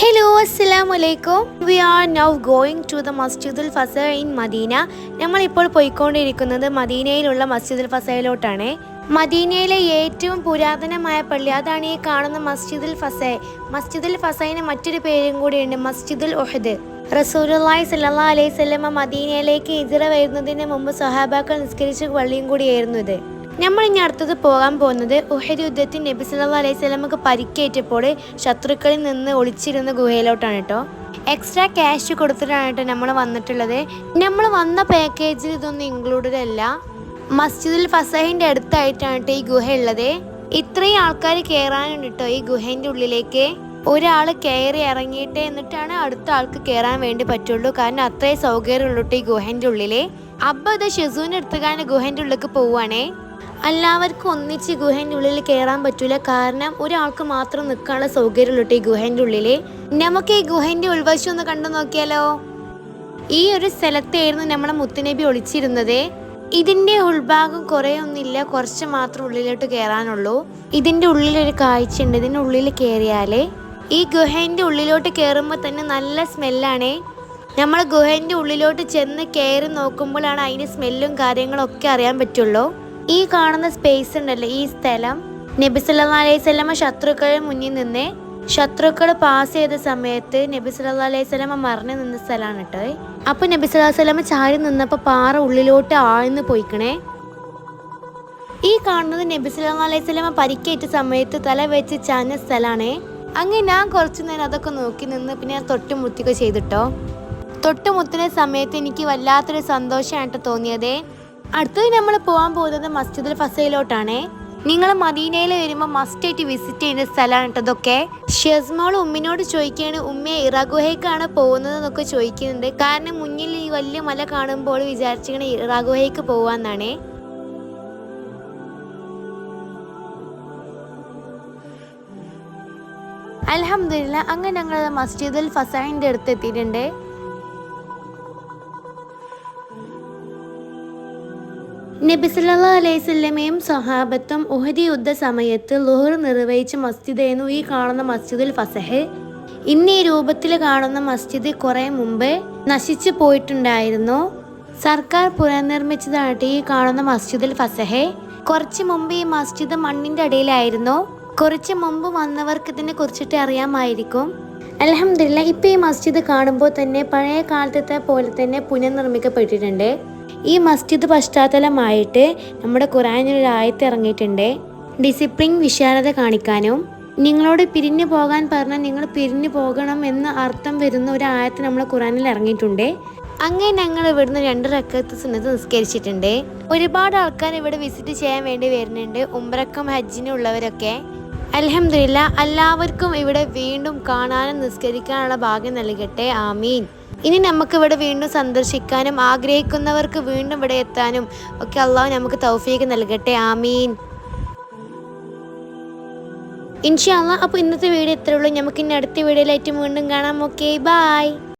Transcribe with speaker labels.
Speaker 1: Hello അസ്സലാമു അലൈക്കും we are now going to the മസ്ജിദുൽ ഫസ ഇൻ മദീന നമ്മളിപ്പോൾ പോയിക്കൊണ്ടിരിക്കുന്നത് മദീനയിലുള്ള മസ്ജിദുൽ ഫസയിലോട്ടാണ് മദീനയിലെ ഏറ്റവും പുരാതനമായ പള്ളി അതാണ് ഈ കാണുന്ന മസ്ജിദുൽ ഫസ മസ്ജിദുൽ ഫസൈന് മറ്റൊരു പേരും കൂടിയുണ്ട് മസ്ജിദുൽ ഒഹദ് റസൂലുള്ളാഹി സല്ലാ അലൈഹി വസല്ലമ മദീനയിലേക്ക് ഹിജ്റ വരുന്നതിന് മുമ്പ് സഹാബാക്കൾ നിസ്കരിച്ച പള്ളിയും കൂടിയായിരുന്നു ഇത്. നമ്മൾ ഇനി അടുത്തത് പോകാൻ പോകുന്നത് ഉഹദ് യുദ്ധത്തിൽ നബി സല്ലാ അലൈഹി സ്വലമക്ക് പരിക്കേറ്റപ്പോൾ ശത്രുക്കളിൽ നിന്ന് ഒളിച്ചിരുന്ന ഗുഹയിലോട്ടാണ് കേട്ടോ. എക്സ്ട്രാ ക്യാഷ് കൊടുത്തിട്ടാണ് കേട്ടോ നമ്മൾ വന്നിട്ടുള്ളത്. നമ്മൾ വന്ന പാക്കേജിൽ ഇതൊന്നും ഇൻക്ലൂഡഡ് അല്ല. മസ്ജിദുൽ ഫസഹിന്റെ അടുത്തായിട്ടാണ് കേട്ടോ ഈ ഗുഹ ഉള്ളത്. ഇത്രയും ആൾക്കാർ കയറാനുണ്ട് കേട്ടോ ഈ ഗുഹേന്റെ ഉള്ളിലേക്ക്. ഒരാൾ കയറി ഇറങ്ങിയിട്ട് എന്നിട്ടാണ് അടുത്ത ആൾക്ക് കയറാൻ വേണ്ടി പറ്റുള്ളൂ. കാരണം അത്രയും സൗകര്യമുള്ളൂ ഈ ഗുഹേന്റെ ഉള്ളിൽ അപ്പം ഇത് ഷെസൂന്റെ അടുത്തുകാരൻ ഗുഹേന്റെ ഉള്ളിലേക്ക് പോവുകയാണേ. എല്ലാവർക്കും ഒന്നിച്ച് ഗുഹേന്റെ ഉള്ളിൽ കയറാൻ പറ്റൂല. കാരണം ഒരാൾക്ക് മാത്രം നിൽക്കാനുള്ള സൗകര്യമുള്ളൂ ഈ ഗുഹേന്റെ ഉള്ളിൽ. നമുക്ക് ഈ ഗുഹേന്റെ ഉൾവശം ഒന്ന് കണ്ടു നോക്കിയാലോ? ഈ ഒരു സ്ഥലത്തായിരുന്നു നമ്മളെ മുത്തുനബി ഒളിച്ചിരുന്നത്. ഇതിന്റെ ഉൾഭാഗം കുറേ ഒന്നുമില്ല. കുറച്ച് മാത്രം ഉള്ളിലോട്ട് കയറാനുള്ളൂ ഇതിന്റെ ഉള്ളിലൊരു കാഴ്ച ഉണ്ട് ഇതിന്റെ ഉള്ളിൽ കയറിയാൽ ഈ ഗുഹേന്റെ ഉള്ളിലോട്ട് കയറുമ്പോൾ തന്നെ നല്ല സ്മെല്ലാണേ. നമ്മൾ ഗുഹേന്റെ ഉള്ളിലോട്ട് ചെന്ന് കയറി നോക്കുമ്പോഴാണ് അതിന്റെ സ്മെല്ലും കാര്യങ്ങളൊക്കെ അറിയാൻ പറ്റുള്ളൂ. ഈ കാണുന്ന സ്പേസ് ഉണ്ടല്ലോ ഈ സ്ഥലം. നബിസല്ലാ അലൈഹി സ്വലമ ശത്രുക്കളുടെ മുന്നിൽ നിന്ന് ശത്രുക്കൾ പാസ് ചെയ്ത സമയത്ത് നബി സല്ലല്ലാഹു അലൈഹി സ്വലമ മറിഞ്ഞു നിന്ന സ്ഥലമാണ് കേട്ടോ അപ്പൊ നബി സ്വലമ ചാരി നിന്നപ്പോ പാറ ഉള്ളിലോട്ട് ആഴ്ന്ന് പോയിക്കണേ. ഈ കാണുന്നത് നബി സല്ലല്ലാഹു അലൈഹി പരിക്കേറ്റ സമയത്ത് തല വെച്ച് ചാഞ്ഞ സ്ഥലമാണ്. അങ്ങനെ ഞാൻ കുറച്ചു നേരം അതൊക്കെ നോക്കി നിന്ന് പിന്നെ ഞാൻ തൊട്ടുമുത്തിയൊക്കെ ചെയ്തിട്ടോ. തൊട്ടുമുത്തുന്ന സമയത്ത് എനിക്ക് വല്ലാത്തൊരു സന്തോഷമായിട്ട് തോന്നിയതേ. അടുത്തത് നമ്മൾ പോകാൻ പോകുന്നത് മസ്ജിദുൽ ഫസയിലോട്ടാണ്. നിങ്ങൾ മദീനയിൽ വരുമ്പോൾ മസ്റ്റ് ആയിട്ട് വിസിറ്റ് ചെയ്യുന്ന സ്ഥലമാണ് കേട്ടോ ഇതൊക്കെ. ഷെസ്മോൾ ഉമ്മിനോട് ചോദിക്കുകയാണ് ഉമ്മയെ ഇറാഗുഹയ്ക്കാണ് പോകുന്നത് എന്നൊക്കെ ചോദിക്കുന്നുണ്ട്. കാരണം മുന്നിൽ ഈ വലിയ മല കാണുമ്പോൾ വിചാരിച്ചിങ്ങനെ ഇറാഗുഹയ്ക്ക് പോവാന്നാണ്. അലഹമില്ല അങ്ങനെ ഞങ്ങൾ മസ്ജിദുൽ ഫസാഹിന്റെ അടുത്ത് എത്തിയിട്ടുണ്ട്. നബി സല്ലല്ലാഹു അലൈഹി സഹാബത്തും ഉഹദി യുദ്ധ സമയത്ത് ലുഹർ നിർവഹിച്ച മസ്ജിദായിരുന്നു ഈ കാണുന്ന മസ്ജിദുൽ ഫസഹ്. ഇന്ന് ഈ രൂപത്തിൽ കാണുന്ന മസ്ജിദ് കുറെ മുമ്പ് നശിച്ചു പോയിട്ടുണ്ടായിരുന്നു. സർക്കാർ പുനർനിർമ്മിച്ചതായിട്ട് ഈ കാണുന്ന മസ്ജിദുൽ ഫസഹ്. കുറച്ച് മുമ്പ് ഈ മസ്ജിദ് മണ്ണിന്റെ അടിയിലായിരുന്നു. കുറച്ച് മുമ്പ് വന്നവർക്ക് ഇതിനെ കുറിച്ചിട്ട് അറിയാമായിരിക്കും. അലഹമില്ല ഇപ്പോൾ ഈ മസ്ജിദ് കാണുമ്പോൾ തന്നെ പഴയ കാലത്തെ പോലെ തന്നെ പുനർനിർമ്മിക്കപ്പെട്ടിട്ടുണ്ട്. ഈ മസ്ജിദ് പശ്ചാത്തലമായിട്ട് നമ്മുടെ ഖുറാനിൽ ആയത്ത് ഇറങ്ങിയിട്ടുണ്ട്. ഡിസിപ്ലിൻ വിശാലത കാണിക്കാനും. നിങ്ങളോട് പിരിഞ്ഞു പോകാൻ പറഞ്ഞാൽ നിങ്ങൾ പിരിഞ്ഞു പോകണം എന്ന് അർത്ഥം വരുന്ന ഒരു ആയത്ത് നമ്മുടെ ഖുറാനിൽ ഇറങ്ങിയിട്ടുണ്ട്. അങ്ങനെ ഞങ്ങൾ ഇവിടുന്ന് രണ്ട് റക്കത്ത് സുന്നത്ത് നിസ്കരിച്ചിട്ടുണ്ട്. ഒരുപാട് ആൾക്കാർ ഇവിടെ വിസിറ്റ് ചെയ്യാൻ വേണ്ടി വരുന്നുണ്ട്. ഉംറക്കം ഹജ്ജിനുള്ളവരൊക്കെ അലഹമില്ല എല്ലാവർക്കും ഇവിടെ വീണ്ടും കാണാനും നിസ്കരിക്കാനുള്ള ഭാഗ്യം നൽകട്ടെ. ആമീൻ. ഇനി നമുക്ക് ഇവിടെ വീണ്ടും സന്ദർശിക്കാനും ആഗ്രഹിക്കുന്നവർക്ക് വീണ്ടും ഇവിടെ എത്താനും ഒക്കെ അള്ളാഹു നമുക്ക് തൗഫീക്ക് നൽകട്ടെ. ആമീൻ. ഇൻഷാല്ല അപ്പോൾ ഇന്നത്തെ വീഡിയോ ഇത്രേ ഉള്ളൂ. നമുക്ക് ഇനി അടുത്ത വീഡിയോയിലായിട്ട് വീണ്ടും കാണാം. Okay bye